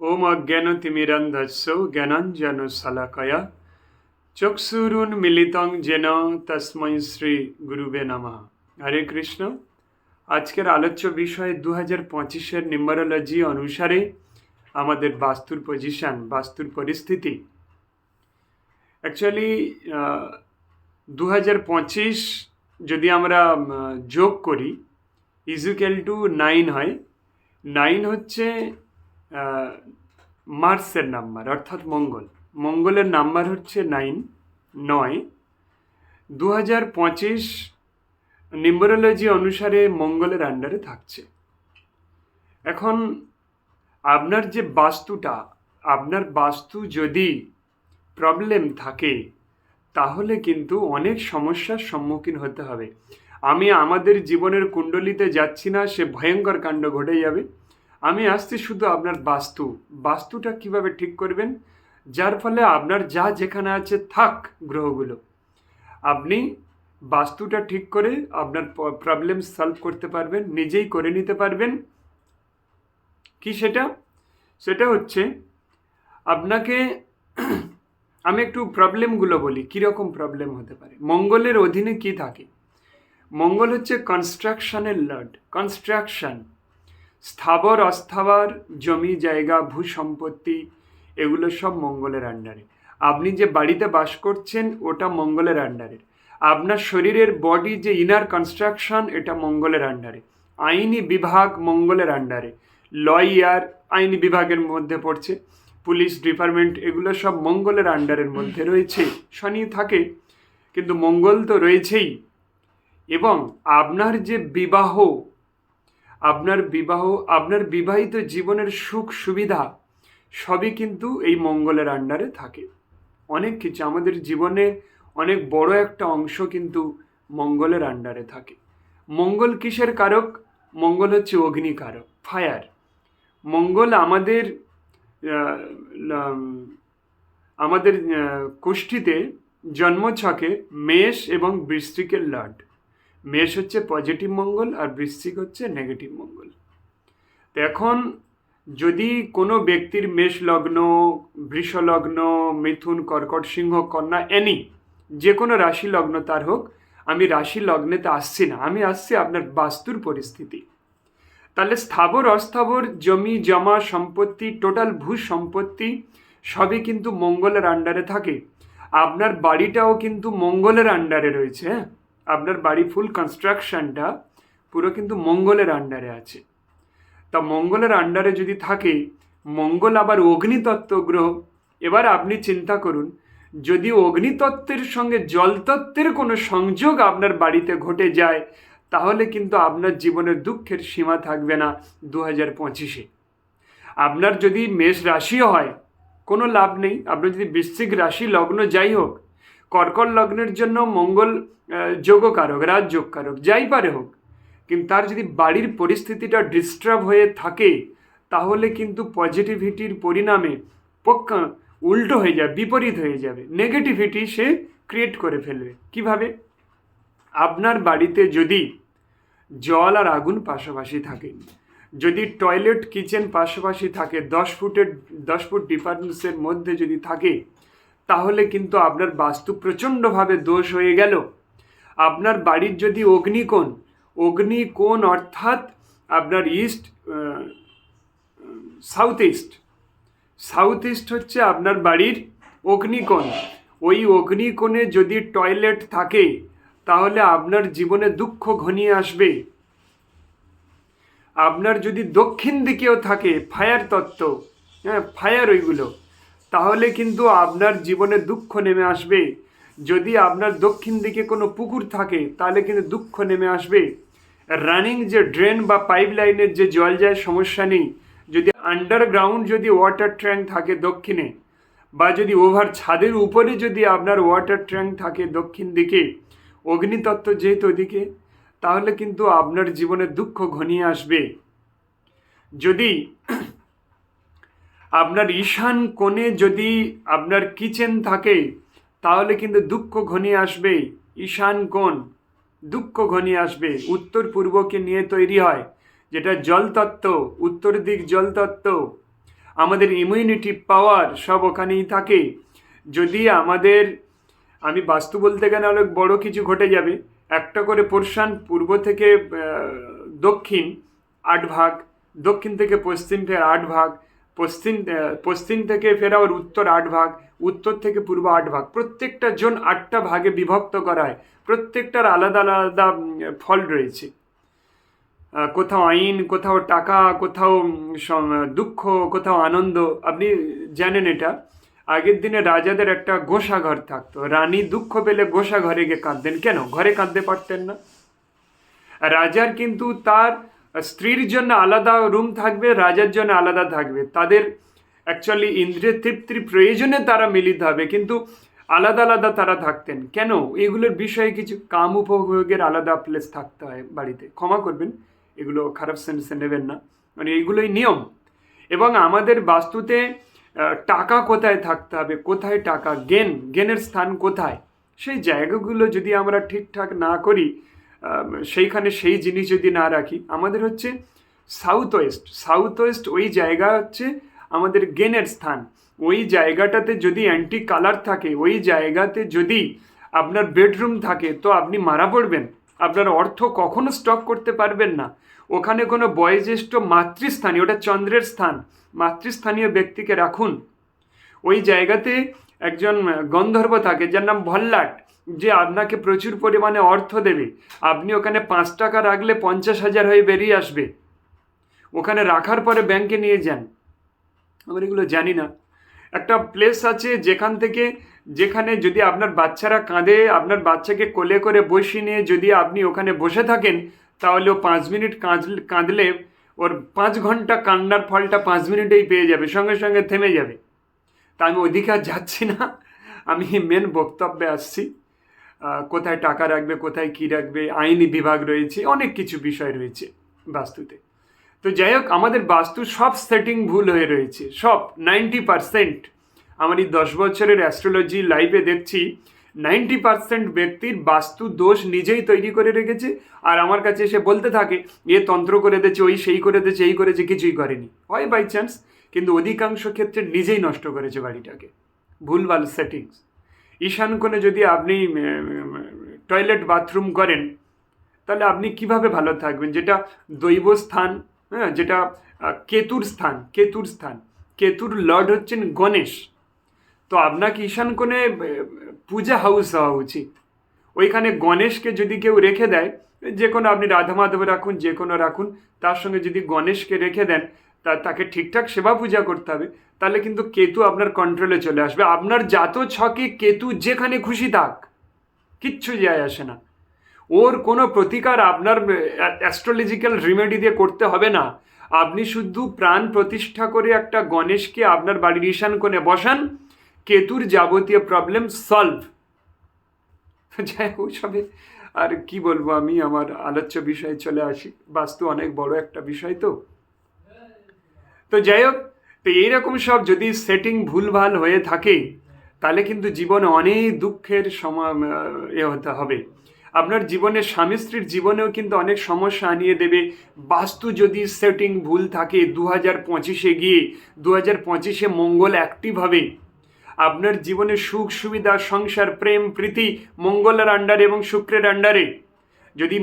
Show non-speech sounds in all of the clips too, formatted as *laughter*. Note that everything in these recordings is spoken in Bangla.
ওম অজ্ঞানতিমিরন্ধস্য জ্ঞানাঞ্জন শলাকয়া চক্ষুরুন মিলিতং যেন তস্মৈ শ্রী গুরুবে নমঃ হরে কৃষ্ণ আজকের আলোচ্য বিষয় দু হাজার পঁচিশের নিম্বরোলজি অনুসারে আমাদের বাস্তুর পজিশন বাস্তুর পরিস্থিতি অ্যাকচুয়ালি দু হাজার পঁচিশ যদি আমরা যোগ করি ইজুক্যাল টু নাইন হয় নাইন হচ্ছে মার্সের নাম্বার, অর্থাৎ মঙ্গল। মঙ্গলের নাম্বার হচ্ছে নাইন, নয়। দু হাজার পঁচিশ নিম্বরোলজি অনুসারে মঙ্গলের আন্ডারে থাকছে। এখন আপনার যে বাস্তুটা, আপনার বাস্তু যদি প্রবলেম থাকে, তাহলে কিন্তু অনেক সমস্যার সম্মুখীন হতে হবে। আমি আমাদের জীবনের কুণ্ডলিতে যাচ্ছি না, সে ভয়ঙ্কর কাণ্ড ঘটে যাবে। আমি আসছি শুধু আপনার বাস্তু। বাস্তুটা কীভাবে ঠিক করবেন? যার ফলে আপনার যা যেখানে আছে থাক গ্রহগুলো। আপনি বাস্তুটা ঠিক করে আপনার প্রবলেম সলভ করতে পারবেন, নিজেই করে নিতে পারবেন। কি সেটা? সেটা হচ্ছে আপনাকে *clears throat* আমি একটু প্রবলেমগুলো বলি, কীরকম প্রবলেম হতে পারে? মঙ্গলের অধীনে কি থাকে? মঙ্গল হচ্ছে কনস্ট্রাকশনের লর্ড কনস্ট্রাকশন স্থাবর অস্থাবর, জমি, জায়গা, ভূ সম্পত্তি, এগুলো সব মঙ্গলের আন্ডারে। আপনি যে বাড়িতে বাস করছেন, ওটা মঙ্গলের আন্ডারে। আপনার শরীরের বডি যে ইনার কনস্ট্রাকশন এটা মঙ্গলের আন্ডারে। আইনি বিভাগ মঙ্গলের আন্ডারে। লয়ার আইনি বিভাগের মধ্যে পড়ছে। পুলিশ ডিপার্টমেন্ট এগুলো সব মঙ্গলের আন্ডারের মধ্যে রয়েছে। শনি থাকে, কিন্তু মঙ্গল তো রয়েছেই। এবং আপনার যে বিবাহ আপনার বিবাহ, আপনার বিবাহিত জীবনের সুখ সুবিধা সবই কিন্তু এই মঙ্গলের আন্ডারে থাকে। অনেক কিছু আমাদের জীবনে অনেক বড় একটা অংশ কিন্তু মঙ্গলের আন্ডারে থাকে। মঙ্গল কিসের কারক? মঙ্গল হচ্ছে অগ্নিকারক, ফায়ার। মঙ্গল আমাদের আমাদের কুষ্ঠিতে জন্মছকে মেষ এবং বৃশ্চিকের লর্ড মেষ হচ্ছে পজিটিভ মঙ্গল আর বৃশ্চিক হচ্ছে নেগেটিভ মঙ্গল। তো এখন যদি কোনো ব্যক্তির মেষ লগ্ন, বৃষ লগ্ন, মিথুন, কর্কট সিংহ, কন্যা এনি যে কোনো রাশি লগ্ন তার হোক, আমি রাশি লগ্নেতে আসছি না, আমি আসছি আপনার বাস্তুর পরিস্থিতি। তাহলে স্থাবর, অস্থাবর, জমি, জমা, সম্পত্তি টোটাল ভূ সম্পত্তি, সবই কিন্তু মঙ্গলের আন্ডারে থাকে। আপনার বাড়িটাও কিন্তু মঙ্গলের আন্ডারে রয়েছে হ্যাঁ? আপনার বাড়ি ফুল কনস্ট্রাকশনটা পুরো কিন্তু মঙ্গলের আন্ডারে আছে। তা মঙ্গলের আন্ডারে যদি থাকে, মঙ্গল আবার অগ্নিতত্ত্ব গ্রহ। এবার আপনি চিন্তা করুন, যদি অগ্নিতত্ত্বের সঙ্গে জলতত্ত্বের কোনো সংযোগ আপনার বাড়িতে ঘটে যায়, তাহলে কিন্তু আপনার জীবনের দুঃখের সীমা থাকবে না দু হাজার পঁচিশে। আপনার যদি মেষ রাশিও হয়, কোনো লাভ নেই। আপনার যদি বৃশ্চিক রাশি লগ্ন যাই হোক কর্কট লগ্নের জন্য মঙ্গল যোগকারক, রাজযোগকারক, যাই পারে হোক, কিন্তু তার যদি বাড়ির পরিস্থিতিটা ডিস্টার্ব হয়ে থাকে, তাহলে কিন্তু পজিটিভিটির পরিণামে পক্কা উল্টো হয়ে যাবে, বিপরীত হয়ে যাবে। নেগেটিভিটি সে ক্রিয়েট করে ফেলবে। কীভাবে? আপনার বাড়িতে যদি জল আর আগুন পাশাপাশি থাকে, যদি টয়লেট কিচেন পাশাপাশি থাকে, দশ ফুটের, দশ ফুট ডিফারেন্সের মধ্যে যদি থাকে তাহলে কিন্তু আপনার বাস্তু প্রচণ্ডভাবে দোষ হয়ে গেল। আপনার বাড়ির যদি অগ্নিকোণ অগ্নিকোণ অর্থাৎ আপনার east south east south east হচ্ছে আপনার বাড়ির অগ্নিকোণ। ওই অগ্নিকোণে যদি টয়লেট থাকে, তাহলে আপনার জীবনে দুঃখ ঘনিয়ে আসবে। আপনার যদি দক্ষিণ দিকেও থাকে ফায়ার তত্ত্ব হ্যাঁ ফায়ার ওইগুলো তাহলে কিন্তু আপনার জীবনে দুঃখ নেমে আসবে। যদি আপনার দক্ষিণ দিকে কোনো পুকুর থাকে, তাহলে কিন্তু দুঃখ নেমে আসবে। রানিং যে ড্রেন বা পাইপ লাইনের যে জল যায়, সমস্যা নেই। যদি আন্ডারগ্রাউন্ড যদি ওয়াটার ট্যাঙ্ক থাকে দক্ষিণে, বা যদি ওভার ছাদের উপরে যদি আপনার ওয়াটার ট্যাঙ্ক থাকে দক্ষিণ দিকে, অগ্নিতত্ত্ব যেহেতু ওদিকে, তাহলে কিন্তু আপনার জীবনে দুঃখ ঘনিয়ে আসবে। যদি আপনার ঈশান কোণে যদি আপনার কিচেন থাকে, তাহলে কিন্তু দুঃখ ঘনিয়ে আসবে, ঈশান কোণ। দুঃখ ঘনিয়ে আসবে। উত্তর পূর্বকে নিয়ে তৈরি হয়, যেটা জলতত্ত্ব উত্তর দিক জলতত্ত্ব আমাদের ইমিউনিটি পাওয়ার সব ওখানেই থাকে। যদি আমাদের, আমি বাস্তু বলতে গেলে অনেক বড় কিছু ঘটে যাবে। একটা করে পোর্শন পূর্ব থেকে দক্ষিণ, আট ভাগ, দক্ষিণ থেকে পশ্চিম ফের আট ভাগ পশ্চিম পশ্চিম থেকে ফের আবার উত্তর আট ভাগ, উত্তর থেকে পূর্ব আট ভাগ। প্রত্যেকটা জোন আটটা ভাগে বিভক্ত করা হয় প্রত্যেকটার আলাদা আলাদা ফল রয়েছে। কোথাও আইন, কোথাও টাকা, কোথাও দুঃখ, কোথাও আনন্দ। আপনি জানেন এটা, আগের দিনে রাজাদের একটা গোসা ঘর থাকতো। রানী দুঃখ পেলে গোসা ঘরে গিয়ে কাঁদতেন। কেন? ঘরে কাঁদতে পারতেন না। রাজার কিন্তু তার স্ত্রীর জন্য আলাদা রুম থাকবে, রাজার জন্য আলাদা থাকবে। তাদের অ্যাকচুয়ালি ইন্দ্রিয় তৃপ্তির প্রয়োজনে তারা মিলিত হবে, কিন্তু আলাদা আলাদা তারা থাকতেন। কেন? এগুলোর বিষয়ে কিছু কাম উপভোগের আলাদা প্লেস থাকতে হয় বাড়িতে। ক্ষমা করবেন, এগুলো খারাপ সেন্সে নেবেন না। মানে এগুলোই নিয়ম। এবং আমাদের বাস্তুতে টাকা কোথায় থাকতে হবে, কোথায় টাকা? গেন গেনের স্থান কোথায়? সেই জায়গাগুলো যদি আমরা ঠিকঠাক না করি সেইখানে সেই জিনিস যদি না রাখি, আমাদের হচ্ছে সাউথ ওয়েস্ট সাউথ ওয়েস্ট ওই জায়গা হচ্ছে আমাদের গেনের স্থান। ওই জায়গাটাতে যদি অ্যান্টি কালার থাকে, ওই জায়গাতে যদি আপনার বেডরুম থাকে, তো আপনি মারা পড়বেন। আপনার অর্থ কখনো স্টক করতে পারবেন না। ওখানে কোনো বয়োজ্যেষ্ঠ মাতৃস্থানীয়, ওটা চন্দ্রের স্থান, মাতৃস্থানীয় ব্যক্তিকে রাখুন। ওই জায়গাতে একজন গন্ধর্ব থাকে, যার নাম ভল্লাট। যে আপনাকে প্রচুর পরিমাণে অর্থ দেবে। আপনি ওখানে পাঁচ টাকা রাখলে পঞ্চাশ হাজার হয়ে বেরিয়ে আসবে। ওখানে রাখার পরে ব্যাংকে নিয়ে যান। আমরা এগুলো জানি না। একটা প্লেস আছে যেখান থেকে, যেখানে যদি আপনার বাচ্চারা কাঁদে, আপনার বাচ্চাকে কোলে করে বসিয়ে নিয়ে যদি আপনি ওখানে বসে থাকেন, তাহলে ও পাঁচ মিনিট কাঁদলে কাঁদলে ওর পাঁচ ঘণ্টা কান্নার ফলটা পাঁচ মিনিটেই পেয়ে যাবে, সঙ্গে সঙ্গে থেমে যাবে। তা আমি ওদিকে আর যাচ্ছি না। আমি মেন বক্তব্যে আসছি। কোথায় টাকা রাখবে, কোথায় কী রাখবে, আইনি বিভাগ রয়েছে, অনেক কিছু বিষয় রয়েছে বাস্তুতে। তো যাই হোক, আমাদের বাস্তু সব সেটিং ভুল হয়ে রয়েছে, সব নাইনটি পারসেন্ট আমার এই দশ বছরের অ্যাস্ট্রোলজি লাইভে দেখছি নাইনটি পার্সেন্ট ব্যক্তির বাস্তু দোষ নিজেই তৈরি করে রেখেছে, আর আমার কাছে এসে বলতে থাকে, এ তন্ত্র করে দিয়েছে, ওই সেই করে দিয়েছে, এই করেছে, কিছুই করেনি। হয় বাই চান্স কিন্তু অধিকাংশ ক্ষেত্রে নিজেই নষ্ট করেছে বাড়িটাকে। ভুলভাল সেটিংস ঈশান কোণে যদি আপনি টয়লেট বাথরুম করেন, তাহলে আপনি কীভাবে ভালো থাকবেন? যেটা দৈব স্থান হ্যাঁ যেটা কেতুর স্থান কেতুর স্থান। কেতুর লর্ড হচ্ছেন গণেশ। তো আপনাকে ঈশান কোণে পূজা হাউস হওয়া উচিত। ওইখানে গণেশকে যদি কেউ রেখে দেয় যে কোনো আপনি রাধা মাধব রাখুন যে কোনো রাখুন, তার সঙ্গে যদি গণেশকে রেখে দেন তা তাকে ঠিকঠাক সেবা পূজা করতে হবে, তাহলে কিন্তু কেতু আপনার কন্ট্রোলে চলে আসবে। আপনার জাত ছকে কেতু যেখানে খুশি থাক, কিচ্ছু যায় আসে না। ওর কোনো প্রতিকার আপনার অ্যাস্ট্রোলজিক্যাল রিমেডি দিয়ে করতে হবে না। আপনি শুধু প্রাণ প্রতিষ্ঠা করে একটা গণেশকে আপনার বাড়ির ঈশান কোণে বসান, কেতুর যাবতীয় প্রবলেম সলভ যাই হোক, সবে আর কি বলব আমি, আমার আলোচ্য বিষয়ে চলে আসি। বাস্তু অনেক বড় একটা বিষয় তো। তো যাই হোক, তো এইরকম সব যদি সেটিং ভুলভাল হয়ে থাকে, তাহলে কিন্তু জীবনে অনেক দুঃখের সময় এ হতে হবে। আপনার জীবনে স্বামী স্ত্রীর জীবনেও কিন্তু অনেক সমস্যা আনিয়ে দেবে। বাস্তু যদি সেটিং ভুল থাকে দু হাজার পঁচিশে গিয়ে দু হাজার পঁচিশে মঙ্গল অ্যাক্টিভ হবে। আপনার জীবনে সুখ, সুবিধা, সংসার, প্রেম, প্রীতি মঙ্গলের আন্ডারে এবং শুক্রের আন্ডারে যদি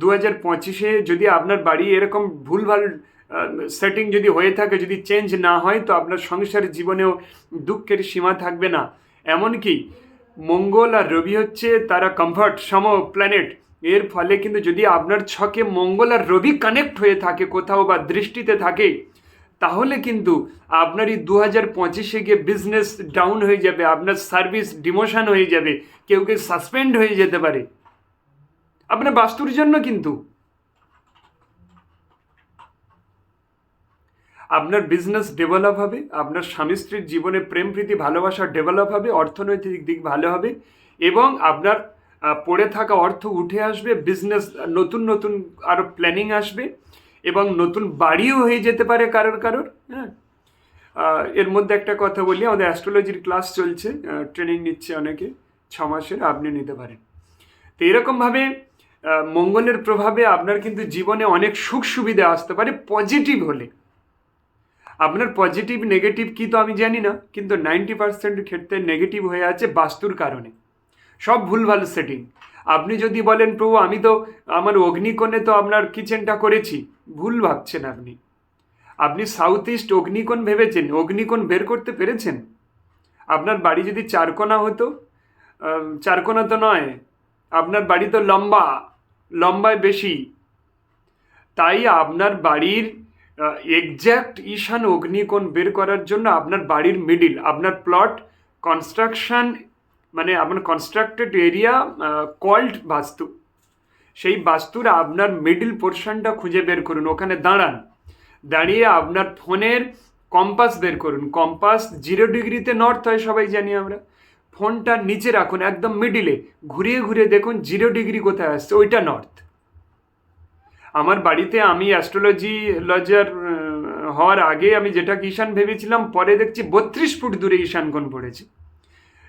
দু হাজার পঁচিশে যদি আপনার বাড়ি এরকম ভুলভাল সেটিং যদি হয়ে থাকে, যদি চেঞ্জ না হয়, তো আপনার সংসার জীবনেও দুঃখের সীমা থাকবে না। এমনকি মঙ্গল আর রবি হচ্ছে তারা কমফর্ট সম প্ল্যানেট এর ফলে কিন্তু যদি আপনার ছকে মঙ্গল আর রবি কানেক্ট হয়ে থাকে, কোথাও বা দৃষ্টিতে থাকে, তাহলে কিন্তু আপনার এই দু হাজার পঁচিশে গিয়ে বিজনেস ডাউন হয়ে যাবে, আপনার সার্ভিস ডিমোশন হয়ে যাবে, কেউ কেউ সাসপেন্ড হয়ে যেতে পারে। আপনার বাস্তুর জন্য কিন্তু। আপনার বিজনেস ডেভেলপ হবে, আপনার স্বামী স্ত্রীর জীবনে প্রেম প্রীতি, ভালোবাসা ডেভেলপ হবে, অর্থনৈতিক দিক ভালো হবে এবং আপনার পড়ে থাকা অর্থ উঠে আসবে বিজনেস নতুন নতুন আরও প্ল্যানিং আসবে এবং নতুন বাড়িও হয়ে যেতে পারে কারোর কারোর হ্যাঁ? এর মধ্যে একটা কথা বলি, আমাদের অ্যাস্ট্রোলজির ক্লাস চলছে ট্রেনিং নিচ্ছে অনেকে, ছ মাসের, আপনি নিতে পারেন। তো এরকমভাবে মঙ্গলের প্রভাবে আপনার কিন্তু জীবনে অনেক সুখ সুবিধা আসতে পারে পজিটিভ হলে। আপনার পজিটিভ নেগেটিভ কি তো আমি জানি না, কিন্তু নাইনটি পার্সেন্ট ক্ষেত্রে নেগেটিভ হয়ে আছে বাস্তুর কারণে। সব ভুলভাল সেটিং আপনি যদি বলেন, প্রভু, আমি তো আমার অগ্নিকোণে তো আপনার কিচেনটা করেছি। ভুল ভাবছেন আপনি। আপনি সাউথ ইস্ট অগ্নিকোণ ভেবেছেন, অগ্নিকোণ বের করতে পেরেছেন? আপনার বাড়ি যদি চারকোনা হতো চারকোনা তো নয়, আপনার বাড়ি তো লম্বা, লম্বায় বেশি। তাই আপনার বাড়ির এক্স্যাক্ট ঈশান অগ্নিকোণ বের করার জন্য আপনার বাড়ির মিডিল আপনার প্লট কনস্ট্রাকশন মানে আপনার কনস্ট্রাক্টেড এরিয়া কল্ড বাস্তু। সেই বাস্তুর আপনার মিডিল পোর্শনটা খুঁজে বের করুন, ওখানে দাঁড়ান। দাঁড়িয়ে আপনার ফোনের কম্পাস বের করুন। কম্পাস জিরো ডিগ্রিতে নর্থ হয়, সবাই জানি আমরা। ফোনটা নিচে রাখুন, একদম মিডিলে ঘুরিয়ে ঘুরিয়ে দেখুন জিরো ডিগ্রি কোথায় আসছে, ওইটা নর্থ আমার বাড়িতে আমি অ্যাস্ট্রোলজি লজার হওয়ার আগে আমি যেটা ঈশান ভেবেছিলাম, পরে দেখছি বত্রিশ ফুট দূরে ঈশানকোণ পড়েছে।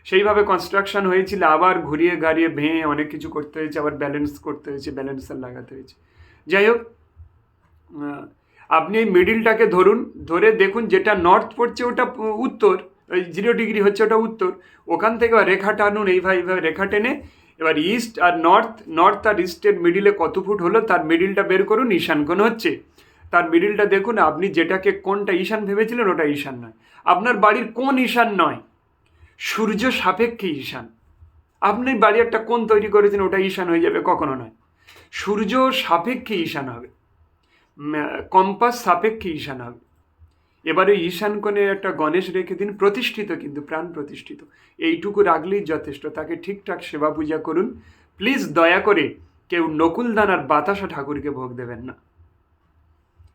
সেইভাবে কনস্ট্রাকশন হয়েছিল, আবার ঘুরিয়ে গাড়িয়ে ভেঙে অনেক কিছু করতে হয়েছে, আবার ব্যালেন্স করতে হয়েছে ব্যালেন্সার লাগাতে হয়েছে। যাই হোক আপনি এই মিডিলটাকে ধরুন, ধরে দেখুন যেটা নর্থ পড়ছে ওটা উত্তর ওই জিরো ডিগ্রি হচ্ছে ওটা উত্তর। ওখান থেকে রেখা টানুন, এইভাবে এইভাবে রেখা টেনে এবার ইস্ট আর নর্থ নর্থ আর ইস্টের মিডিলে কত ফুট হলো, তার মিডিলটা বের করুন, ঈশান কোণ হচ্ছে। তার মিডিলটা দেখুন, আপনি যেটাকে কোনটা ঈশান ভেবেছিলেন, ওটা ঈশান নয়। আপনার বাড়ির কোন ঈশান নয়। সূর্য সাপেক্ষে ঈশান। আপনি বাড়ি একটা কোন তৈরি করেছেন, ওটা ঈশান হয়ে যাবে, কখনো নয়। সূর্য সাপেক্ষে ঈশান হবে। কম্পাস সাপেক্ষে ঈশান হবে। এবারে ঈশান কোণে একটা গণেশ রেখে দিন, প্রতিষ্ঠিত কিন্তু, প্রাণ প্রতিষ্ঠিত। এইটুকু রাখলেই যথেষ্ট। তাকে ঠিকঠাক সেবা পূজা করুন। প্লিজ দয়া করে কেউ নকুলদানার বাতাসা ঠাকুরকে ভোগ দেবেন না।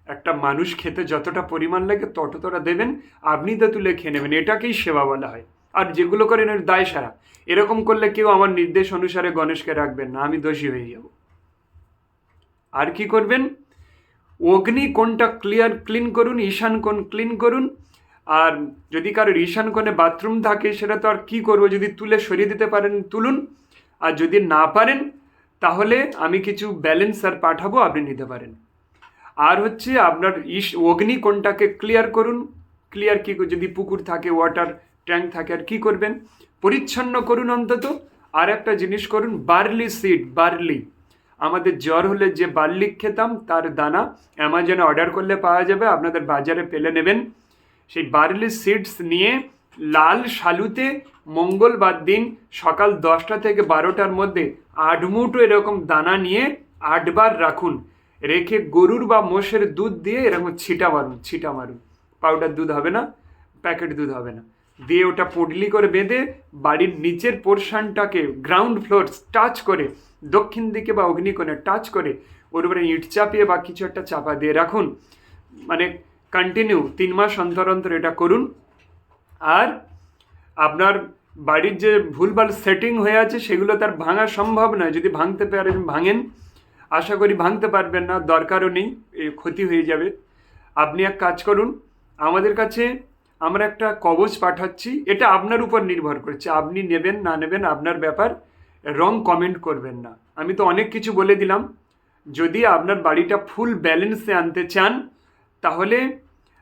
একটা মানুষ খেতে যতটা পরিমাণ লাগে ততটা দেবেন, আপনি তো তুলে খেয়ে নেবেন। এটাকেই সেবা বলা হয়। আর যেগুলো করেন এর দায় সারা। এরকম করলে কেউ আমার নির্দেশ অনুসারে গণেশকে রাখবেন না, আমি দোষী হয়ে যাব। আর কি করবেন? অগ্নি কোনটা ক্লিয়ার ক্লিন করুন, ঈশান কোণ ক্লিন করুন। আর যদি কারোর ঈশান কোণে বাথরুম থাকে, সেটা তো আর কী করব? যদি তুলে সরিয়ে দিতে পারেন, তুলুন। আর যদি না পারেন, তাহলে আমি কিছু ব্যালেন্স আর পাঠাবো, আপনি নিতে পারেন। আর হচ্ছে আপনার ইস অগ্নি কোনটাকে ক্লিয়ার করুন। ক্লিয়ার কী যদি পুকুর থাকে ওয়াটার ট্যাঙ্ক থাকে, আর কী করবেন? পরিচ্ছন্ন করুন অন্তত। আর একটা জিনিস করুন বার্লি সিড বার্লি আমাদের জ্বর হলে যে বার্লিক খেতাম, তার দানা অ্যামাজনে অর্ডার করলে পাওয়া যাবে। আপনাদের বাজারে পেলে নেবেন। সেই বার্লি সিডস নিয়ে লাল শালুতে মঙ্গলবার দিন সকাল দশটা থেকে বারোটার মধ্যে আট মুঠো এরকম দানা নিয়ে আটবার রাখুন। রেখে গরুর বা মোষের দুধ দিয়ে এরকম ছিটা মারুন ছিটা মারুন। পাউডার দুধ হবে না, প্যাকেট দুধ হবে না। দিয়ে ওটা পুডলি করে বেঁধে বাড়ির নিচের পোর্শনটাকে, গ্রাউন্ড ফ্লোর টাচ করে দক্ষিণ দিকে বা অগ্নিকোণে টাচ করে ওর উপরে ইট চাপিয়ে বা কিছু একটা চাপা দিয়ে রাখুন। মানে কন্টিনিউ তিন মাস অন্তর অন্তর এটা করুন। আর আপনার বাড়ির যে ভুলভাল সেটিং হয়ে আছে সেগুলো তার ভাঙা সম্ভব নয়। যদি ভাঙতে পারেন, ভাঙেন। আশা করি ভাঙতে পারবেন না, দরকারও নেই ক্ষতি হয়ে যাবে। আপনি এক কাজ করুন, আমাদের কাছে আমরা একটা কবচ পাঠাচ্ছি। এটা আপনার উপর নির্ভর করছে। আপনি নেবেন, না নেবেন, আপনার ব্যাপার। রং কমেন্ট করবেন না। আমি তো অনেক কিছু বলে দিলাম। যদি আপনার বাড়িটা ফুল ব্যালেন্সে আনতে চান, তাহলে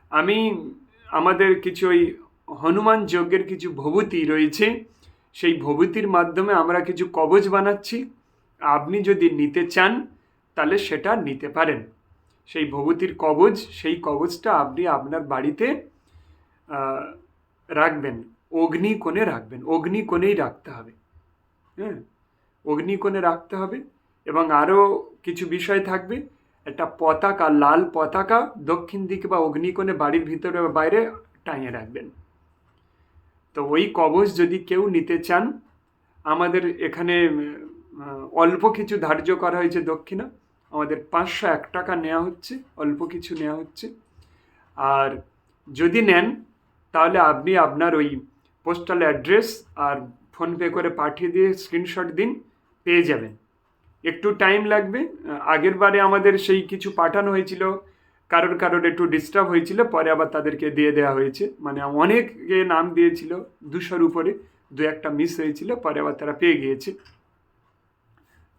আমি আমাদের কিছু ওই হনুমান যজ্ঞের কিছু ভবতী রয়েছে, সেই ভবতির মাধ্যমে আমরা কিছু কবচ বানাচ্ছি। আপনি যদি নিতে চান, তাহলে সেটা নিতে পারেন। সেই ভবতির কবচ, সেই কবচটা আপনি আপনার বাড়িতে রাখবেন। অগ্নিকোণে রাখবেন। অগ্নিকোণেই রাখতে হবে। হ্যাঁ? অগ্নিকোণে রাখতে হবে এবং আরও কিছু বিষয় থাকবে। একটা পতাকা, লাল পতাকা দক্ষিণ দিকে বা অগ্নিকোণে বাড়ির ভিতরে বা বাইরে টাঙিয়ে রাখবেন। তো ওই কবচ যদি কেউ নিতে চান, আমাদের এখানে অল্প কিছু ধার্য করা হয়েছে দক্ষিণা। আমাদের পাঁচশো এক টাকা নেওয়া হচ্ছে, অল্প কিছু নেওয়া হচ্ছে। আর যদি নেন, তাহলে আপনি আপনার ওই পোস্টাল অ্যাড্রেস আর ফোনপে করে পাঠিয়ে দিয়ে স্ক্রিনশট দিন। পেয়ে যাবেন। একটু টাইম লাগবে। আহ, আগের বারে আমাদের সেই কিছু পাঠানো হয়েছিল কারোর কারোর একটু ডিস্টার্ব হয়েছিল পরে আবার তাদেরকে দিয়ে দেওয়া হয়েছে। মানে অনেকে নাম দিয়েছিল দুশোর উপরে দু একটা মিস হয়েছিল পরে আবার তারা পেয়ে গিয়েছে।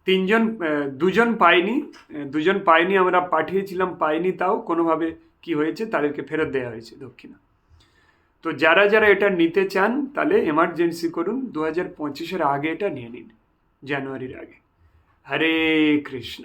তিনজন দুজন আহ, দুজন পাইনি আমরা পাঠিয়েছিলাম পাইনি তাও কোনোভাবে কি হয়েছে তাদেরকে ফেরত দেওয়া হয়েছে দক্ষিণা। তো যারা যারা এটা নিতে চান তাহলে এমার্জেন্সি করুন দু হাজার পঁচিশের আগে এটা নিয়ে নিন। জানুয়ারির আগে হরে কৃষ্ণ